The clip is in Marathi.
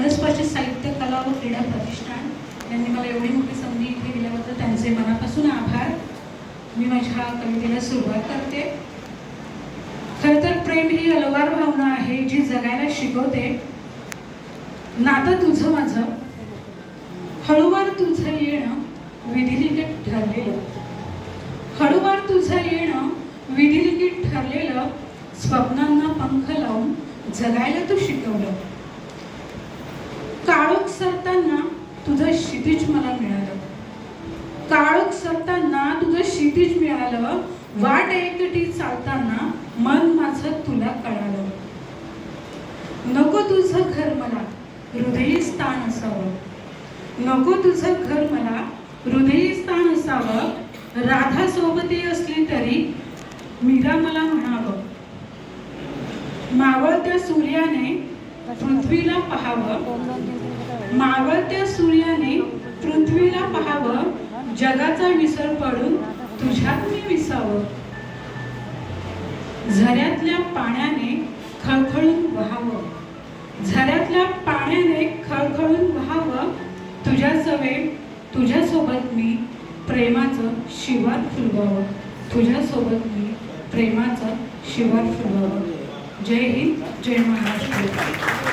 मनस्पर्शी साहित्य कला व क्रीडा प्रतिष्ठान. यांनी मला एवढी मोठी संधी इथे दिल्याबद्दल त्यांचे मनापासून आभार. मी माझ्या कवितेला सुरुवात करते. खरं तर प्रेम ही अलवार भावना आहे जी जगायला शिकवते. नातं तुझं माझं. हळूवार तुझं येणं विधिलिखित ठरलेलं. हळूवार तुझं येणं विधिलिखित ठरलेलं. स्वप्नांना पंख लावून जगायला तू शिकवलं. सरताना तुझं क्षितिज मला मिळालं. काळोख सरताना तुझं क्षितिज मिळालं. वाट एकटी चालताना मन माझं तुला कळालं. नको तुझं घर मला हृदयी स्थान असावं. नको तुझं घर मला हृदयी स्थान असावं. राधा सोबती असली तरी मीरा मला म्हणावं. मावळत्या सूर्याने पृथ्वीला पाहावं. मावळत्या सूर्याने पृथ्वीला पाहावं जगाचा विसर पडून तुझ्यात मी विसावं. झऱ्यातल्या पाण्याने खळखळून व्हावं. झऱ्यातल्या पाण्याने खळखळून व्हावं. तुझ्या सवे तुझ्यासोबत मी प्रेमाचं शिवार फुलवावं. तुझ्यासोबत मी प्रेमाचं शिवार फुलवावं. जय हिंद जय महाराष्ट्र.